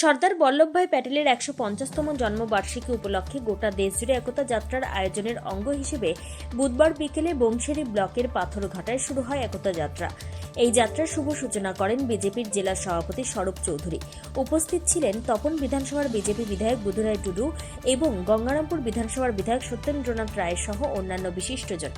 সর্দার বল্লভভাই প্যাটেলের একশো পঞ্চাশতম জন্মবার্ষিকী উপলক্ষে গোটা দেশজুড়ে একতা যাত্রার আয়োজনের অঙ্গ হিসেবে বুধবার বিকেলে বংশেরি ব্লকের পাথরঘাটায় শুরু হয় একতা যাত্রা। এই যাত্রার শুভ সূচনা করেন বিজেপির জেলা সভাপতি স্বরূপ চৌধুরী। উপস্থিত ছিলেন তপন বিধানসভার বিজেপি বিধায়ক বুধুরায় টুডু এবং গঙ্গারামপুর বিধানসভার বিধায়ক সত্যেন্দ্রনাথ রায় সহ অন্যান্য বিশিষ্টজন।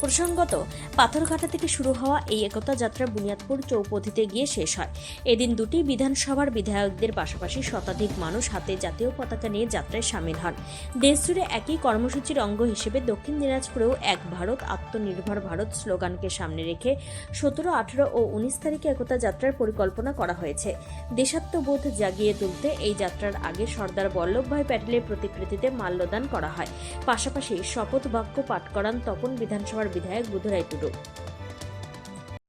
প্রসঙ্গত, পাথরঘাটা থেকে শুরু হওয়া এই একতা যাত্রা বুনিয়াদপুর চৌপথিতে গিয়ে শেষ হয়। এদিন দুটি বিধানসভার বিধায়কদের পাশাপাশি শতাধিক মানুষ হাতে জাতীয় পতাকা নিয়ে যাত্রায় সামিল হন। দেশজুড়ে একই কর্মসূচির অঙ্গ হিসেবে দক্ষিণ দিনাজপুরেও এক ভারত, আত্মনির্ভর ভারত স্লোগানকে সামনে রেখে সতেরো, আঠারো ও উনিশ তারিখে একতা যাত্রার পরিকল্পনা করা হয়েছে। দেশাত্মবোধ জাগিয়ে তুলতে এই যাত্রার আগে সর্দার বল্লভভাই প্যাটেলের প্রতিকৃতিতে মাল্যদান করা হয়। পাশাপাশি শপথ বাক্য পাঠ করান তপন বিধানসভার বিধায়ক বুধরাই টুডু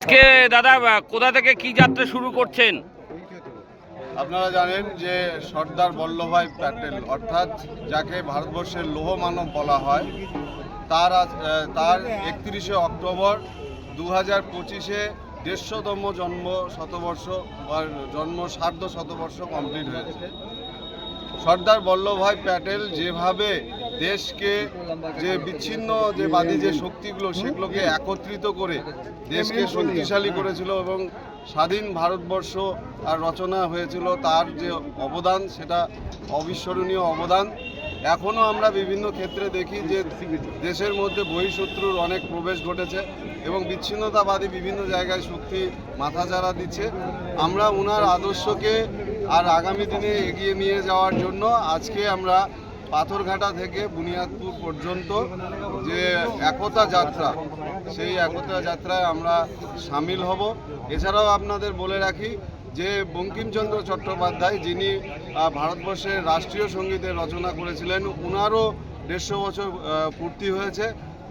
আজকে দাদা কোথা থেকে কি যাত্রা শুরু করছেন? আপনারা জানেন যে সর্দার বল্লভভাই প্যাটেল অর্থাৎ যাকে ভারতবর্ষের লৌহ মানব বলা হয় তার আজ- তার একত্রিশে অক্টোবর দু হাজার পঁচিশে দেড়শোতম জন্ম শতবর্ষ বা জন্ম সার্ধ শতবর্ষ কমপ্লিট হয়েছে। সর্দার বল্লভভাই প্যাটেল যেভাবে দেশকে যে বিচ্ছিন্ন, যে বাদী যে শক্তিগুলো, সেগুলোকে একত্রিত করে দেশকে শক্তিশালী করেছিল এবং স্বাধীন ভারতবর্ষ আর রচনা হয়েছিল, তার যে অবদান, সেটা অবিস্মরণীয় অবদান। এখনও আমরা বিভিন্ন ক্ষেত্রে দেখি যে দেশের মধ্যে বহিঃশত্রুর অনেক প্রবেশ ঘটেছে এবং বিচ্ছিন্নতাবাদী বিভিন্ন জায়গায় শক্তি মাথাচাড়া দিচ্ছে। আমরা ওনার আদর্শকে আর আগামী দিনে এগিয়ে নিয়ে যাওয়ার জন্য আজকে আমরা পাথরঘাটা থেকে বুনিয়াদপুর পর্যন্ত যে একতা যাত্রা, সেই একতা যাত্রায় আমরা সামিল হব। এছাড়াও আপনাদের বলে রাখি যে বঙ্কিমচন্দ্র চট্টোপাধ্যায় যিনি ভারতবর্ষের রাষ্ট্রীয় সঙ্গীতের রচনা করেছিলেন ওনারও দেড়শো বছর পূর্তি হয়েছে।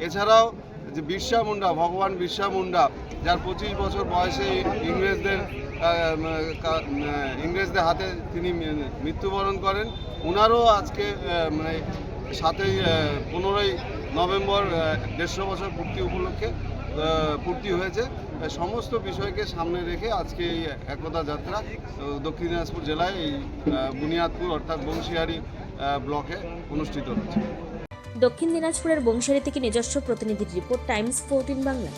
এছাড়াও যে বিশ্বা মুন্ডা, ভগবান বিরসা মুন্ডা, যার পঁচিশ বছর বয়সে ইংরেজদের ইংরেজদের হাতে তিনি মৃত্যুবরণ করেন ওনারও আজকে মানে সাতই পনেরোই নভেম্বর দেড়শো বছর পূর্তি উপলক্ষে পূর্তি হয়েছে। সমস্ত বিষয়কে সামনে রেখে আজকে এই একতা যাত্রা দক্ষিণ দিনাজপুর জেলায় এই বুনিয়াদপুর অর্থাৎ বংশিয়ারি ব্লকে অনুষ্ঠিত হচ্ছে। দক্ষিণ দিনাজপুরের বংশারী থেকে নিজস্ব প্রতিনিধির রিপোর্ট, টাইমস ফোরটিন বাংলা।